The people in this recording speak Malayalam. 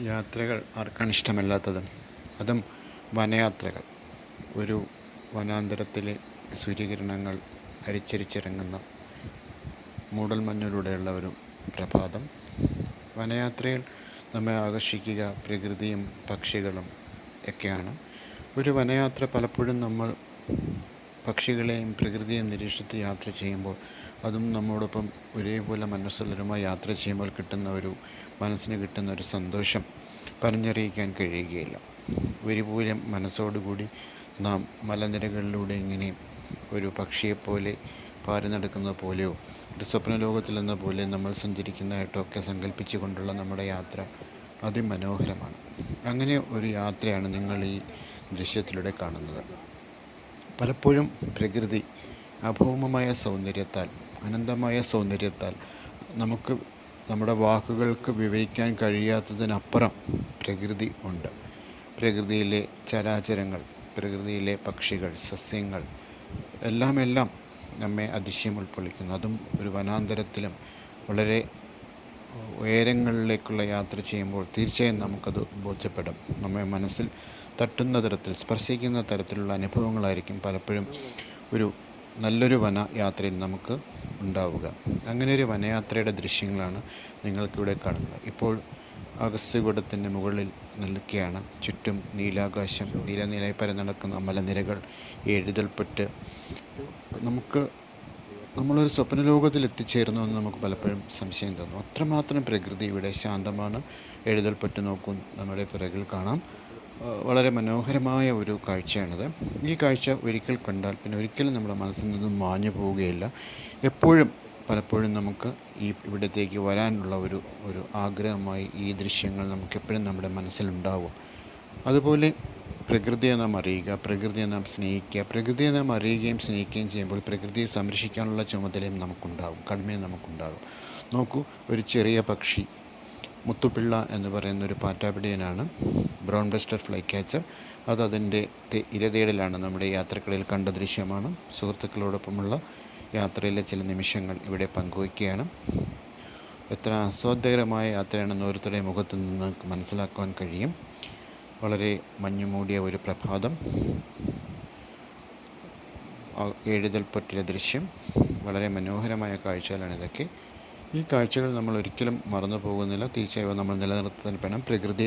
യാത്രകൾ ആർക്കാണ് ഇഷ്ടമല്ലാത്തത്? അതും വനയാത്രകൾ. ഒരു വനാന്തരത്തിലെ സൂര്യകിരണങ്ങൾ അരിച്ചരിച്ചിറങ്ങുന്ന മൂടൽമഞ്ഞിലൂടെയുള്ള ഒരു പ്രഭാതം. വനയാത്രയിൽ നമ്മെ ആകർഷിക്കുക പ്രകൃതിയും പക്ഷികളും ഒക്കെയാണ്. ഒരു വനയാത്ര പലപ്പോഴും നമ്മൾ പക്ഷികളെയും പ്രകൃതിയെയും നിരീക്ഷിച്ച് യാത്ര ചെയ്യുമ്പോൾ അതും നമ്മോടൊപ്പം ഒരേപോലെ മനസ്സുള്ളവരുമായി യാത്ര ചെയ്യുമ്പോൾ കിട്ടുന്ന ഒരു മനസ്സിന് കിട്ടുന്ന ഒരു സന്തോഷം പറഞ്ഞറിയിക്കാൻ കഴിയുകയില്ല. ഒരുപോലെ മനസ്സോടുകൂടി നാം മലനിരകളിലൂടെ ഇങ്ങനെ ഒരു പക്ഷിയെപ്പോലെ പാറി നടക്കുന്ന പോലെയോ ഒരു സ്വപ്ന ലോകത്തിലെന്ന പോലെ നമ്മൾ സഞ്ചരിക്കുന്നതായിട്ടൊക്കെ സങ്കല്പിച്ചു കൊണ്ടുള്ള നമ്മുടെ യാത്ര അതിമനോഹരമാണ്. അങ്ങനെ ഒരു യാത്രയാണ് നിങ്ങൾ ഈ ദൃശ്യത്തിലൂടെ കാണുന്നത്. പലപ്പോഴും പ്രകൃതി അഭൗമമായ സൗന്ദര്യത്താൽ അനന്തമായ സൗന്ദര്യത്താൽ നമുക്ക് നമ്മുടെ വാക്കുകൾക്ക് വിവരിക്കാൻ കഴിയാത്തതിനപ്പുറം പ്രകൃതി ഉണ്ട്. പ്രകൃതിയിലെ ചരാചരങ്ങൾ പ്രകൃതിയിലെ പക്ഷികൾ സസ്യങ്ങൾ എല്ലാം എല്ലാം നമ്മെ അതിശയം ഉൾക്കൊള്ളിക്കുന്നു. അതും ഒരു വനാന്തരത്തിലും വളരെ ഉയരങ്ങളിലേക്കുള്ള യാത്ര ചെയ്യുമ്പോൾ തീർച്ചയായും നമുക്കത് ബോധ്യപ്പെടും. നമ്മെ മനസ്സിൽ തട്ടുന്ന തരത്തിൽ സ്പർശിക്കുന്ന തരത്തിലുള്ള അനുഭവങ്ങളായിരിക്കും പലപ്പോഴും ഒരു നല്ലൊരു വന യാത്രയിൽ നമുക്ക് ഉണ്ടാവുക. അങ്ങനെ ഒരു വനയാത്രയുടെ ദൃശ്യങ്ങളാണ് നിങ്ങൾക്കിവിടെ കാണുന്നത്. ഇപ്പോൾ അഗസ്ത്യകൂടത്തിന്റെ മുകളിൽ നിൽക്കുകയാണ്. ചുറ്റും നീലാകാശം നീലനിലയിൽ പരന്നടക്കുന്ന മലനിരകൾ എഴുതൽപ്പെട്ട് നമുക്ക് നമ്മളൊരു സ്വപ്ന ലോകത്തിൽ എത്തിച്ചേർന്നു എന്ന് നമുക്ക് പലപ്പോഴും സംശയം തോന്നും. അത്രമാത്രം പ്രകൃതി ഇവിടെ ശാന്തമാണ്. എഴുതൽ പറ്റു നോക്കും. നമ്മുടെ പിറകിൽ കാണാം. വളരെ മനോഹരമായ ഒരു കാഴ്ചയാണിത്. ഈ കാഴ്ച ഒരിക്കൽ കണ്ടാൽ പിന്നെ ഒരിക്കലും നമ്മുടെ മനസ്സിൽ നിന്നും മാഞ്ഞു പോവുകയില്ല. എപ്പോഴും പലപ്പോഴും നമുക്ക് ഈ ഇവിടത്തേക്ക് വരാനുള്ള ഒരു ഒരു ആഗ്രഹമായി ഈ ദൃശ്യങ്ങൾ നമുക്കെപ്പോഴും നമ്മുടെ മനസ്സിലുണ്ടാവും. അതുപോലെ പ്രകൃതിയെ നാം അറിയുക പ്രകൃതിയെ നാം സ്നേഹിക്കുക പ്രകൃതിയെ നാം അറിയുകയും സ്നേഹിക്കുകയും ചെയ്യുമ്പോൾ പ്രകൃതിയെ സംരക്ഷിക്കാനുള്ള ചുമതലയും നമുക്കുണ്ടാകും കടമയും നമുക്കുണ്ടാകും. നോക്കൂ ഒരു ചെറിയ പക്ഷി മുത്തുപിള്ള എന്ന് പറയുന്ന ഒരു പാറ്റാപിടിയനാണ് ബ്രൗൺ ബസ്റ്റർ ഫ്ലൈ ക്യാച്ചർ അത് അതിന്റെ ഇരതേടലാണ് നമ്മുടെ യാത്രകളിൽ കണ്ട ദൃശ്യമാണ്. സുഹൃത്തുക്കളോടൊപ്പമുള്ള യാത്രയിലെ ചില നിമിഷങ്ങൾ ഇവിടെ പങ്കുവയ്ക്കുകയാണ്. എത്ര ആസ്വാദ്യകരമായ യാത്രയാണെന്ന് ഓരോരുത്തരുടെ മുഖത്ത് നിന്ന് മനസ്സിലാക്കുവാൻ കഴിയും. വളരെ മഞ്ഞുമൂടിയ ഒരു പ്രഭാതം. എഴുതൽപ്പറ്റിലെ ദൃശ്യം. വളരെ മനോഹരമായ കാഴ്ചകളാണ് ഇതൊക്കെ. ഈ കാഴ്ചകൾ നമ്മൾ ഒരിക്കലും മറന്നു പോകുന്നില്ല തീർച്ചയായും നമ്മൾ നിലനിർത്താൻ വേണം. പ്രകൃതിയെ